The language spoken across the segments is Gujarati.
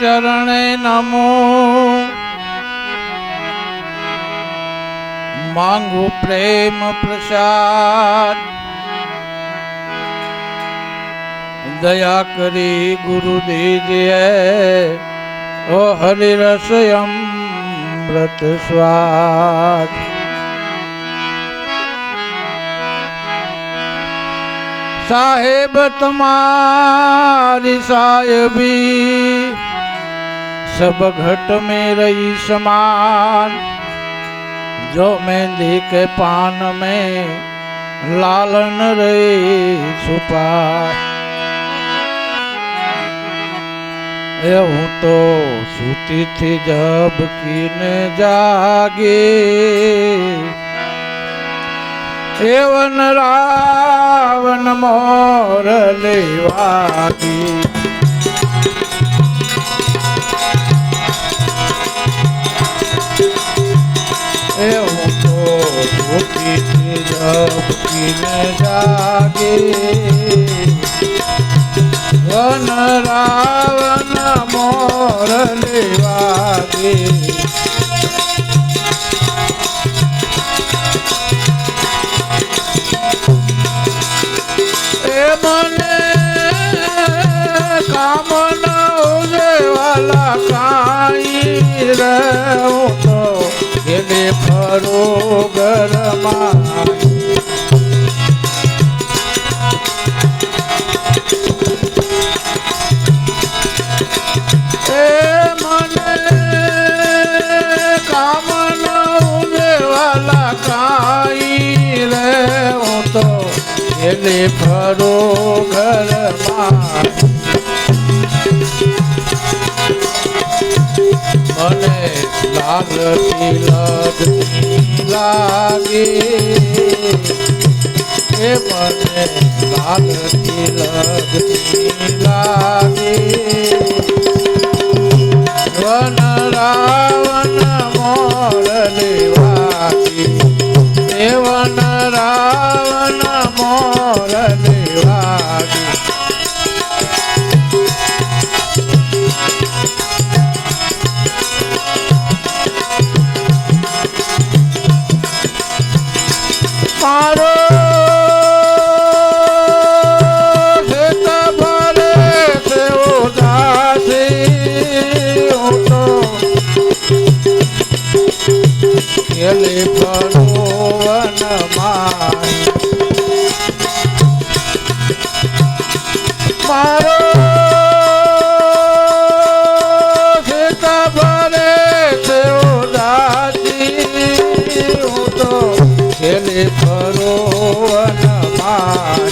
ચરણે નમો. માંગુ પ્રેમ પ્રસાદ. દયા કરી ગુરુ દીજે ઓ હરિરસ અમૃત સ્વાદ. સાહેબ, તમારી સાહેબી सब घट में रही समान। जो मेहंदी के पान में लालन रही छुपा यू तो सूती थी जब कि जागे। एवन रावण मोर लेवागी। એ હું તો જાગે વન રાવણ મોર લેવાગે એ એને ફરો ઘરમાં. મને લાગતી લગતી લાગે. એ મને લાગતી લગતી લાગે. વનમાં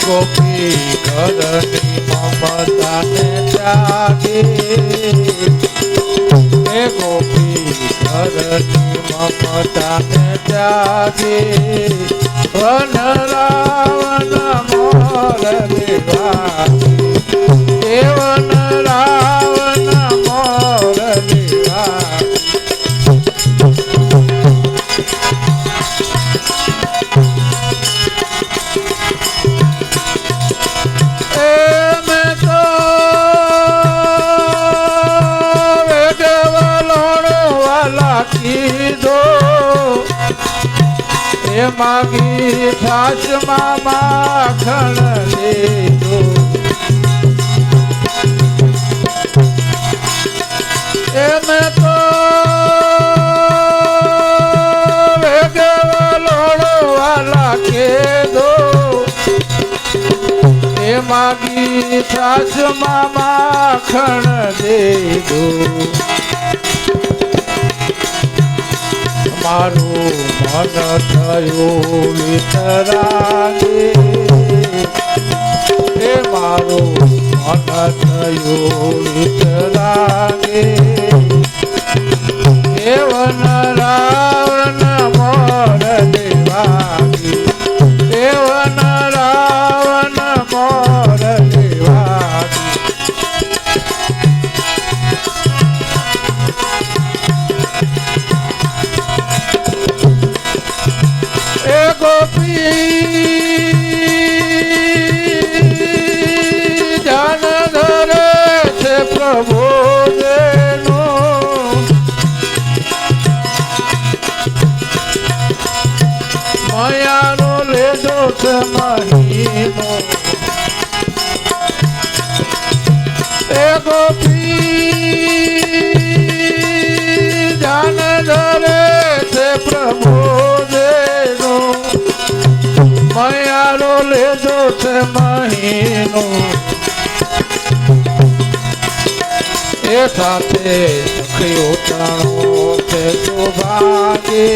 ગોપી ઘરની મમતાને જાગે એ ગોપી ઘરની મમતાને જાગે વન રાવણ મોર દેવા માગી છાશમાં માખણ લેજો. એમ તો વેડવલોણો કે દો. એ માગી છાશમાં માખણ દેદો મારું મન થયું વિતરાગે. એ મારું મન થયું વિતરાગે. એવન મહિનો એ ગોપી જાન ધરે છે પ્રભુ દેનો મયારો લેજો છે મહિનો એ સાથે સખી ઉતરણો છે સુભાગે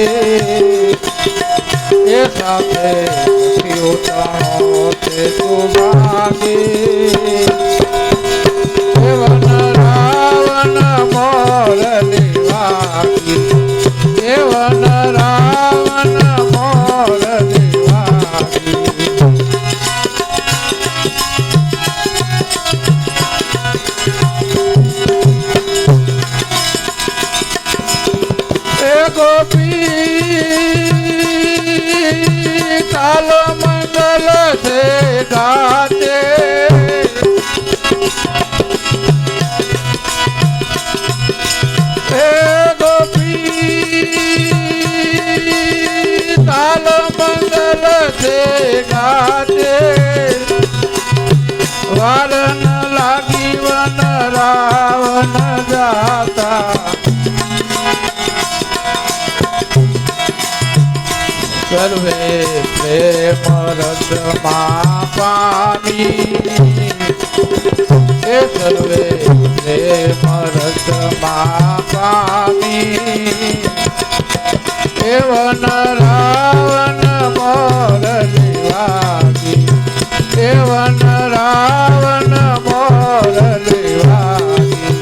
સાથે સખી ઉતરણો છે સુભાગે વારન લાગી વન રાવણ જાતા સર્વે પ્રેમ રસમાં પામી સર્વે પ્રેમ રસમાં પામી એવન રાવણ મોર લેવાગી એવન રાવણ મોર લેવાગી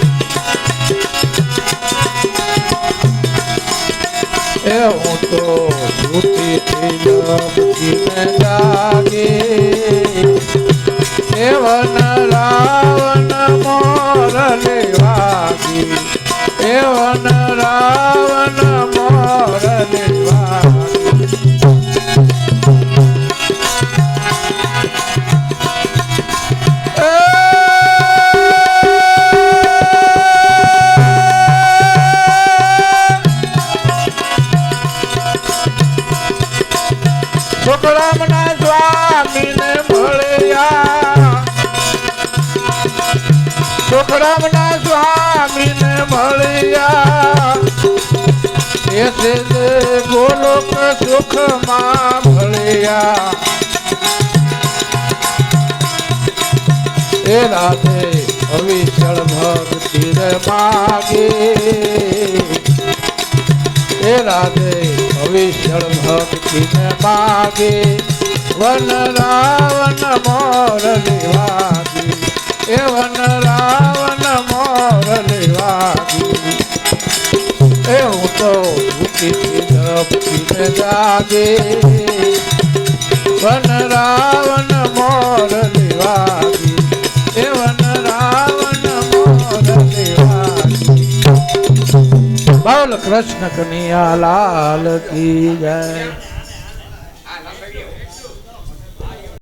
એ હું તો છૂટી મૂકીને જાગે. એવન રાવણ એવન રાવણ મોર છોકરામના સ્વામીને મળ્યા. છોકરામના સ્વામીને મળ્યા. એ છે જે ગોલોક સુખમાં મળ્યા એ રાધે અવિચળ ભક્તિ માગે એ રાધે અવિચળ ભક્તિ ને માગે વન રાવણ મોર લેવાગી એ વન રાવણ મોર લેવાગી એ હું તો ભૂખી ભક્તિ ને જાગે. વન રાવણ મોર લેવાગી એ વન રાવણ મોર લેવાગી કૃષ્ણ કનૈયા લાલ કી જય.